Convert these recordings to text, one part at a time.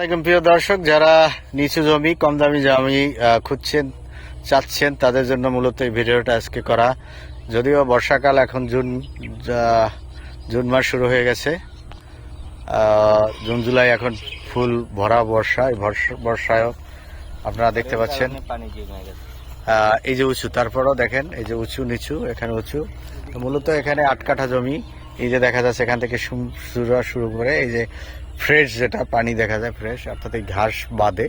আলাইকুম প্রিয় দর্শক যারা নিচু জমি কম দামি জমি খুঁজছেন চাচ্ছেন তাদের জন্য মূলত এই ভিডিওটা আজকে করা। যদিও বর্ষাকাল এখন জুন জুন মাস শুরু হয়ে গেছে। জুন জুলাই এখন ফুল ভরা বর্ষা। এই বর্ষা- বর্ষায়ও আপনারা দেখতে পাচ্ছেন। এই যে উঁচু তারপরও দেখেন এই যে উঁচু নিচু এখানে উঁচু। মূলত এখানে আট কাঠা জমি। এই যে দেখা যাচ্ছে এখান থেকে শুরু শুরু করে এই যে ফ্রেশ যেটা পানি দেখা যায় ফ্রেশ অর্থাৎ এই ঘাস বাঁধে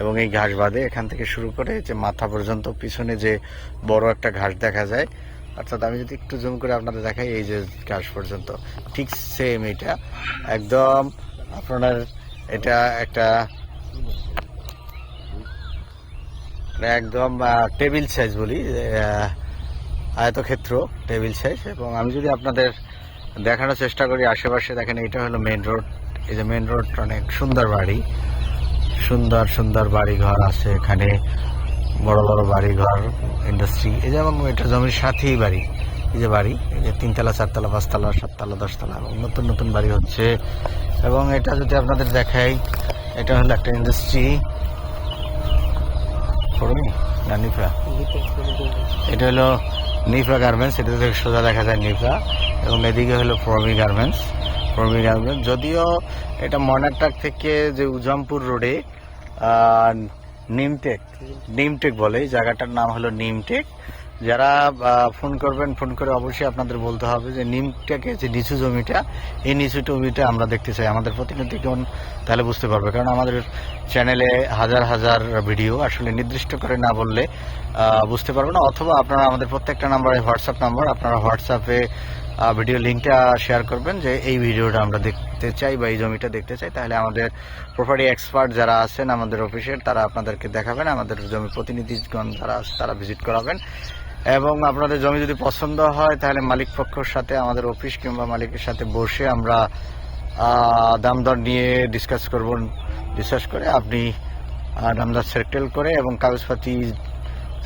এবং এই ঘাস বাঁধে এখান থেকে শুরু করে যে মাথা পর্যন্ত পিছনে যে বড় একটা ঘাস দেখা যায়। অর্থাৎ আমি যদি একটু জুম করে আপনাদের দেখাই এই যে ঘাস পর্যন্ত, ঠিক সেম এটা। একদম আপনার এটা একটা মানে একদম টেবিল সাইজ বলি আয়তক্ষেত্র টেবিল সাইজ এবং আমি যদি আপনাদের দেখানোর চেষ্টা করি আশেপাশে, দেখেন এটা হলো মেন রোড এই যে মেন রোড অনেক সুন্দর বাড়ি। সুন্দর সুন্দর বাড়ি ঘর আছে এখানে। বড় বড় বাড়ি ঘর ইন্ডাস্ট্রি এই যেমন এটা জমির সাথেই বাড়ি। এই যে বাড়ি, এই যে তিনতলা, চারতলা, পাঁচতলা, সাততলা, দশতলা এবং নতুন নতুন বাড়ি হচ্ছে। এবং এটা যদি আপনাদের দেখাই, এটা হলো একটা ইন্ডাস্ট্রি না এটা হলো নিফা গার্মেন্টস এটা থেকে সোজা দেখা যায় নিফা। এবং এদিকে হলো প্রমি গার্মেন্টস যদিও এটা মনারটাক থেকে যে উজামপুর রোডে নিমটেক নিমটেক বলে জায়গাটার নাম হলো নিমটেক। যারা ফোন করবেন, ফোন করে অবশ্যই আপনাদের বলতে হবে যে নিমটেকে যে নিচু জমিটা, এই নিচু জমিটা আমরা দেখতে চাই। আমাদের প্রতিনিধি কেমন তাহলে বুঝতে পারবে, কারণ আমাদের চ্যানেলে হাজার হাজার ভিডিও, আসলে নির্দিষ্ট করে না বললে বুঝতে পারবে না। অথবা আপনারা আমাদের প্রত্যেকটা নাম্বারে হোয়াটসঅ্যাপ নাম্বার, আপনারা হোয়াটসঅ্যাপে ভিডিও লিঙ্কটা শেয়ার করবেন যে এই ভিডিওটা আমরা দেখতে চাই বা এই জমিটা দেখতে চাই। তাহলে আমাদের প্রপার্টি এক্সপার্ট যারা আছেন আমাদের অফিসের তারা আপনাদেরকে দেখাবেন। আমাদের জমি প্রতিনিধিগণ যারা আছে তারা ভিজিট করাবেন। এবং আপনাদের জমি যদি পছন্দ হয় তাহলে মালিক পক্ষের সাথে আমাদের অফিস কিংবা মালিকের সাথে বসে আমরা দাম দর নিয়ে ডিসকাস করব ডিসকাস করে আপনি আহ, দাম দর সেটেল করে এবং কাগজপাতি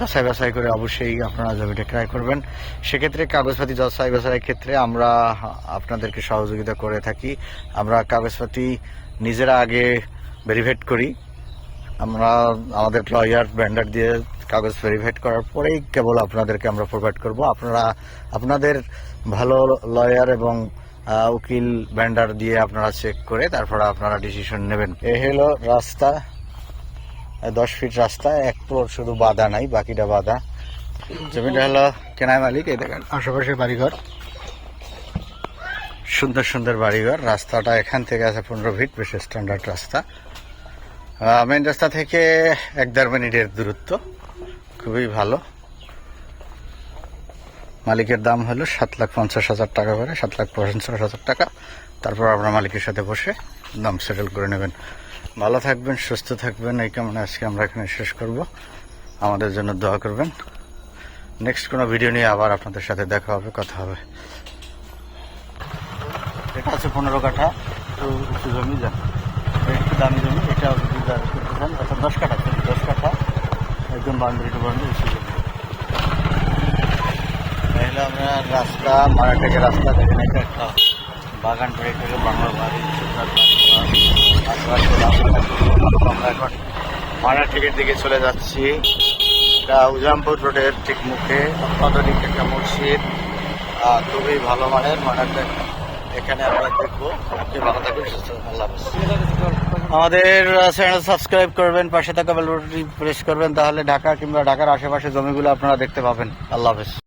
যাচাই বাছাই করে অবশ্যই আপনারা জমিটা ক্রয় করবেন। সেক্ষেত্রে কাগজপাতি যাচাই বাছাইয়ের ক্ষেত্রে আমরা আপনাদেরকে সহযোগিতা করে থাকি। আমরা কাগজপাতি নিজেরা আগে ভেরিফাইড করি। আমরা আমাদের লয়ার ব্যান্ডার দিয়ে কাগজ ভেরিফাইড করার পরেই কেবল আপনাদেরকে আমরা প্রোভাইড করব। আপনারা, আপনাদের ভালো লয়ার এবং উকিল ব্যান্ডার দিয়ে আপনারা চেক করে তারপর আপনারা ডিসিশন নেবেন। এ হলো রাস্তা। দশ ফিট রাস্তা, এক ফ্লোর শুধু বাধা নাই, বাকিটা বাধা। জমিটা হলো কেনায় মালিক, এই দেখেন আশেপাশে বাড়িঘর। সুন্দর সুন্দর বাড়িঘর, রাস্তাটা এখান থেকে আছে পনেরো ফিট বেশ স্ট্যান্ডার্ড রাস্তা। মেন রাস্তা থেকে এক দেড় মিনিটের দূরত্ব, খুবই ভালো। মালিকের দাম হলো সাত লাখ পঞ্চাশ হাজার টাকা করে, সাত লাখ পঞ্চাশ হাজার টাকা। তারপর আপনার মালিকের সাথে বসে দাম সেটেল করে নেবেন। ভালো থাকবেন, সুস্থ থাকবেন। এই কেমন আজকে আমরা এখানে শেষ করব। আমাদের জন্য দোয়া করবেন। নেক্সট কোনো ভিডিও নিয়ে আবার আপনাদের সাথে দেখা হবে, কথা হবে। এটা আছে পনেরো কাঠা। একটু উঁচু জমি যান একটু দামি জমি, এটা যদি করতে চান অর্থাৎ দশ কাঠা দশ কাঠা। একদম বাউন্ডারি টু বাউন্ডারি উঁচু জমি। আমরা রাস্তা মারাটাকে রাস্তা দেখেন একটা বাগান বাড়ি থেকে বাংলা বাড়ি। আমরা দিকে চলে যাচ্ছি এটা উজামপুর রোডের ঠিক মুখে অত্যাধুনিক একটা মসজিদ খুবই ভালো মানের মারাটা এখানে আমরা দেখব ভালো থাকবেন সুস্থ আল্লাহ আমাদের চ্যানেল সাবস্ক্রাইব করবেন পাশে থাকা বেল প্রেস করবেন তাহলে ঢাকা কিংবা ঢাকার আশেপাশে জমিগুলো আপনারা দেখতে পাবেন আল্লাহ হাফেজ